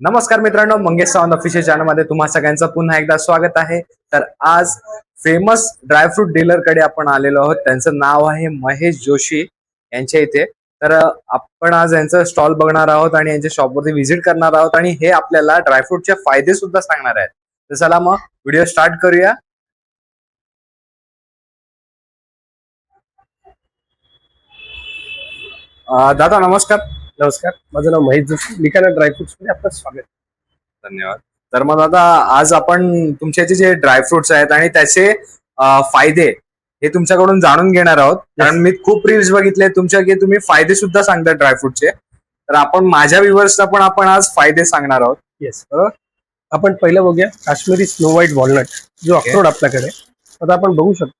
नमस्कार मित्रांनो मंगेश सावंत ऑफिशियल चॅनलमध्ये तुम्हा सगळ्यांचं पुन्हा एकदा स्वागत आहे. तर आज फेमस ड्रायफ्रूट डीलरकडे आपण आलेलो आहोत. त्यांचं नाव आहे महेश जोशी यांच्या इथे. तर आपण आज यांचं स्टॉल बघणार आहोत आणि यांच्या शॉपवरती व्हिजिट करणार आहोत आणि हे आपल्याला ड्रायफ्रूटचे फायदे सुद्धा सांगणार आहेत. तर चला मग व्हिडिओ स्टार्ट करूया. दादा नमस्कार. नमस्कार माझं नाव महेश जोशी लिकाना ड्रायफ्रुट्समध्ये आपलं स्वागत. धन्यवाद. तर मग दादा आज आपण तुमचे जे ड्रायफ्रुट्स आहेत आणि त्याचे फायदे हे तुमच्याकडून जाणून घेणार आहोत. कारण मी खूप रील्स बघितले तुमच्या की तुम्ही फायदे सुद्धा सांगता ड्रायफ्रुटचे तर आपण माझ्या व्ह्युअर्सला पण आपण आज फायदे सांगणार आहोत. येस आपण पहिलं बघूया काश्मीरी स्नो व्हाईट वॉलनट जो. अक्रोड आपल्याकडे. आता आपण बघू शकतो.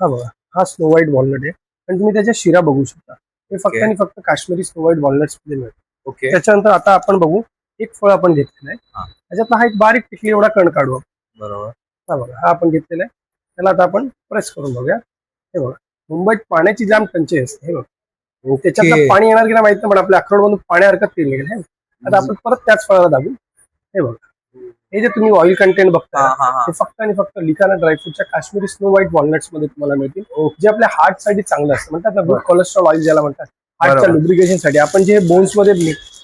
हा बघा हा स्नो व्हाईट वॉलनट आहे. आणि तुम्ही त्याच्या शिरा बघू शकता. हे फक्त. आणि फक्त काश्मीरी स्नो व्हाईट वॉलनट्समध्ये मिळतं. ओके त्याच्यानंतर आता आपण बघू एक फळ आपण घेतलेलं. आहे. त्याच्यातला हा एक बारीक टिकली एवढा कण काढू. बरोबर. हा बघा हा आपण घेतलेला आहे. त्याला आता आपण प्रेस करून बघूया. हे बघा मुंबईत पाण्याची जाम टंचाई असते हे बघा. त्याच्यातलं पाणी येणार की नाही माहीत नाही पण आपल्या अक्रोड मधून पाण्यासारखं तेल निघेल हे बघा. आता आपण परत त्याच फळाला दाबू. हे बघा. हे जे तुम्ही ऑइल कंटेंट बघता. हे फक्त आणि फक्त लिकाना ड्रायफ्रूटच्या काश्मीरी स्नो व्हाईट वॉलनट्समध्ये तुम्हाला मिळतील जे आपल्या हार्टसाठी चांगलं असतं म्हणतात ना गुड. कोलेस्ट्रॉल ऑइल ज्याला म्हणतात हार्टच्या. लुब्रिकेशनसाठी आपण जे बोन्समध्ये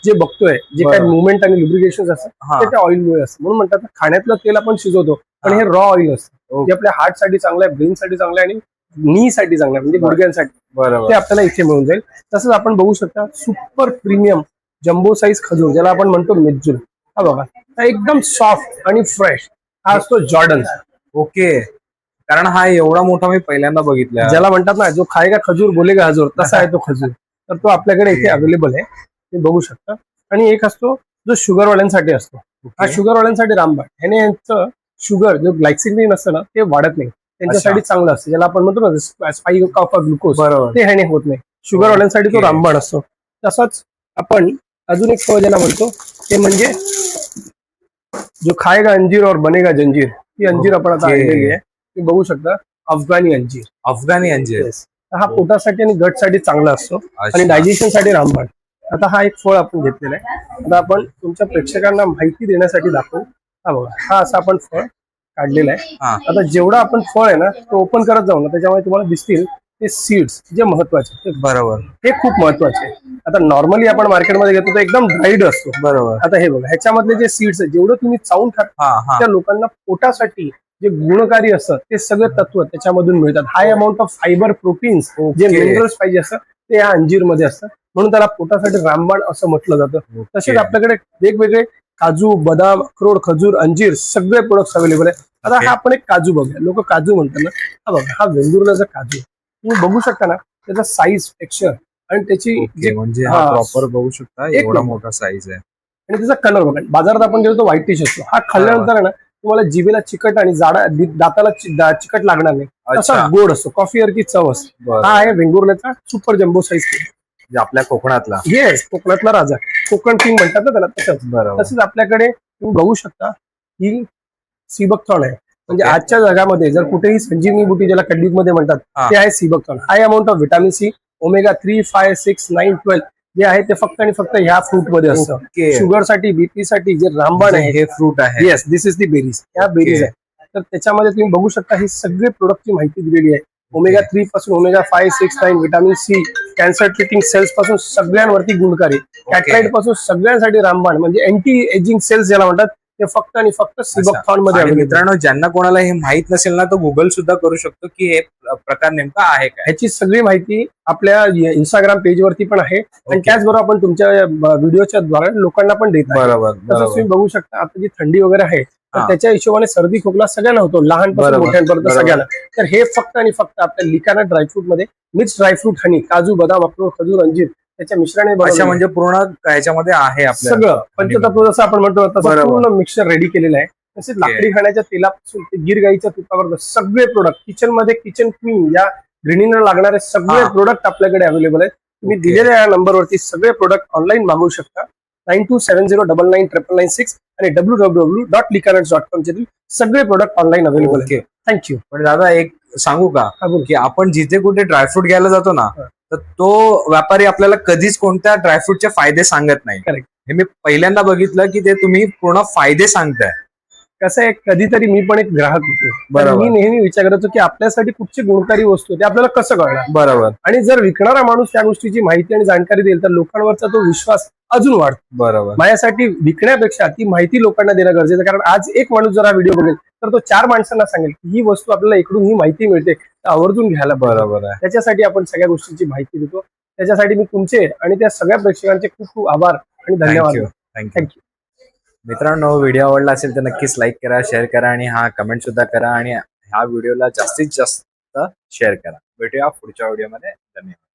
जे बघतोय जे काही. मुवमेंट आणि लुब्रिकेशन असतं हा, ते त्या ऑइलमुळे असतं म्हणून म्हणतात खाण्यातलं तेल आपण शिजवतो पण हा. रॉ ऑइल असतं. जे आपल्या हार्टसाठी चांगलं आहे ब्रेन साठी चांगलं आहे आणि नी साठी चांगलं आहे म्हणजे. गुडघ्यांसाठी ते आपल्याला इथे मिळून जाईल तसंच आपण बघू शकता सुपर प्रीमियम जम्बो साईज खजूर ज्याला आपण म्हणतो मेज्जूल हा बघा एकदम सॉफ्ट आणि फ्रेश हा असतो जॉर्डन ओके. कारण हा एवढा मोठा मी पहिल्यांदा बघितला. ज्याला म्हणतात ना जो खायगा खजूर बोलेगा हजूर तसा आहे तो खजूर. तर तो आपल्याकडे इथे अवेलेबल आहे. ते बघू शकता. आणि एक असतो जो शुगरवाल्यांसाठी असतो. हा. शुगरवाल्यांसाठी रामबाण. ह्याने यांचं शुगर जो ग्लायसिमिन असतं ना ते वाढत नाही. त्यांच्यासाठी चांगलं असतं. ज्याला आपण म्हणतो ना स्पाइक ऑफ ग्लुकोज ते ह्याने होत नाही. शुगरवाल्यांसाठी तो. रामबाण असतो. तसंच आपण अजून एक फळ ज्याला म्हणतो ते म्हणजे जो खायगा अंजीर और बनेगा जंजीर ही अंजीर आपण आता. आणलेली आहे. ती बघू शकता अफगाणी अंजीर. अफगाणी अंजीर. हा पोटासाठी आणि गटसाठी चांगला असतो आणि. डायजेशनसाठी रामबाण. आता हा एक फळ आपण घेतलेला आहे. आता आपण तुमच्या प्रेक्षकांना माहिती देण्यासाठी दाखवू. हा बघा हा असा आपण फळ काढलेला आहे. आता जेवढा आपण फळ आहे ना तो ओपन करत जाऊ ना त्याच्यामुळे तुम्हाला दिसतील ते सीड्स जे महत्त्वाचे बरोबर. हे खूप महत्त्वाचे आहे आता नॉर्मली आपण मार्केटमध्ये घेतो तो एकदम ड्राईड असतो. बरोबर. आता हे बघा ह्याच्यामधले जे सीड्स आहेत जेवढं तुम्ही चावून खाता त्या लोकांना पोटासाठी जे गुणकारी असतात ते सगळे तत्व त्याच्यामधून मिळतात. High amount of fiber proteins जे. मिनरल्स पाहिजे असतात ते या अंजीरमध्ये असतात. म्हणून त्याला पोटासाठी रामबाण असं म्हटलं जातं. तसेच आपल्याकडे वेगवेगळे काजू बदाम अक्रोड खजूर अंजीर सगळे प्रोडक्ट्स अवेलेबल आहेत. आता. हा आपण एक काजू बघूया. लोक काजू म्हणतात ना. हा बघा हा वेंगुर्लाचा काजू. तुम्ही बघू शकता ना त्याचा साईज टेक्स्चर आणि त्याची जे- म्हणजे हा हा. प्रॉपर बघू शकता एक एवढा. मोठा साईज आहे. आणि त्याचा कलर बघा बाजारात आपण गेलो तो व्हाईट टी असतो. हा खाल्ल्यानंतर आहे ना तुम्हाला जिभेला चिकट आणि जाडा दि- दाताला चि- दा- चिकट लागणार नाही. अच्छा. तसा गोड असतो कॉफी की चव असते. बरं. हा आहे वेंगुर्ल्याचा सुपर जम्बो साईज म्हणजे आपल्या कोकणातला. येस कोकणातला राजा. कोकण किंग म्हणतात ना त्याला तसंच. बरोबर. तसंच आपल्याकडे तुम्ही बघू शकता ही सीबकथॉन आहे. म्हणजे. आजच्या जगामध्ये जर कुठेही संजीवनी बुटी ज्याला कड्डीत मध्ये म्हणतात. ते आहे seabuckthorn high amount of vitamin C omega three five six nine twelve जे आहे ते फक्त आणि फक्त ह्या फ्रूटमध्ये असतं. ओके शुगरसाठी बीपी साठी जे रामबाण आहे हे फ्रूट आहे. येस दिस इज दी बेरीज ह्या. बेरीज आहे. तर त्याच्यामध्ये तुम्ही बघू शकता ही सगळे प्रोडक्टची माहिती दिलेली आहे. ओमेगा थ्री पासून omega five six nine vitamin C cancer treating सेल्सपासून सगळ्यांवरती गुणकारी. कॅटराईटपासून सगळ्यांसाठी रामबाण म्हणजे अँटी एजिंग सेल्स ज्याला म्हणतात ते फक्त आणि फक्त मध्ये आणि available आहे. मित्रांनो ज्यांना कोणाला हे माहीत नसेल ना तो गुगल सुद्धा करू शकतो की हे प्र- प्रकार नेमका आहे काय ह्याची सगळी माहिती आपल्या इंस्टाग्राम पेजवरती पण आहे आणि. त्याचबरोबर आपण तुमच्या व्हिडिओच्या द्वारे लोकांना पण देत बरोबर तुम्ही बघू शकता आता जी थंडी वगैरे आहे तर. त्याच्या हिशोबाने सर्दी खोकला सगळ्यांना होतो लहानपासून बरोबर, मोठ्यांपर्यंत. सगळ्यांना तर हे फक्त आणि फक्त आपल्या लिकाना ड्रायफ्रूटमध्ये मिक्स ड्रायफ्रूट हनी काजू बदाम अक्रोड खजूर अंजीर त्याच्या अच्छा बनवलेलं म्हणजे पूर्ण ह्याच्यामध्ये आहे आपल्या सगळं. पंचतत्व जसं आपण म्हणतो तसं. पूर्ण मिक्सर रेडी केलेलं आहे. तसेच लाकडी खाण्याच्या तेलापासून ते गिर गाईच्या तुपापर्यंत सगळे प्रोडक्ट किचनमध्ये किचन क्वीन या गृहिणींना लागणारे सगळे. प्रोडक्ट आपल्याकडे अवेलेबल आहेत. तुम्ही. दिलेल्या या नंबरवरती सगळे प्रोडक्ट ऑनलाईन मागवू शकता. Nine two seven zero double nine triple nine six आणि W W W dot Likanuts dot com सगळे प्रोडक्ट ऑनलाईन अवेलेबल आहेत. ओके. थँक्यू पण दादा एक सांगू का? की आपण जिथे कुठे ड्रायफ्रूट घ्यायला जातो ना. तर तो व्यापारी आपल्याला कधीच कोणत्या ड्रायफ्रूटचे फायदे सांगत नाही. हे मी पहिल्यांदा बघितलं की ते तुम्ही पूर्ण फायदे सांगताय कसं आहे कधीतरी मी पण एक ग्राहक होतो. बरोबर. मी नेहमी विचार करतो की आपल्यासाठी कुठची गुणकारी वस्तू आहे ते आपल्याला कसं कळणार? बरोबर. आणि जर विकणारा माणूस त्या गोष्टीची माहिती आणि जाणकारी देईल तर लोकांवरचा तो विश्वास अजून वाढतो. बरोबर. माझ्यासाठी विकण्यापेक्षा ती माहिती लोकांना देणं गरजेचं आहे. कारण आज एक माणूस जर हा व्हिडिओ बघेल तर तो चार माणसांना सांगेल की ही वस्तू आपल्याला इकडून ही माहिती मिळते तर आवर्जून घ्यायला. बरोबर आहे. त्याच्यासाठी आपण सगळ्या गोष्टींची माहिती देतो. त्याच्यासाठी मी तुमचे आणि त्या सगळ्या प्रेक्षकांचे खूप खूप आभार आणि धन्यवाद. थँक्यू मित्रांनो व्हिडिओ आवडला असेल तर नक्कीच लाईक करा शेअर करा आणि हा कमेंट सुद्धा करा आणि ह्या व्हिडिओला जास्तीत जास्त शेअर करा. भेटूया पुढच्या व्हिडिओमध्ये धन्यवाद.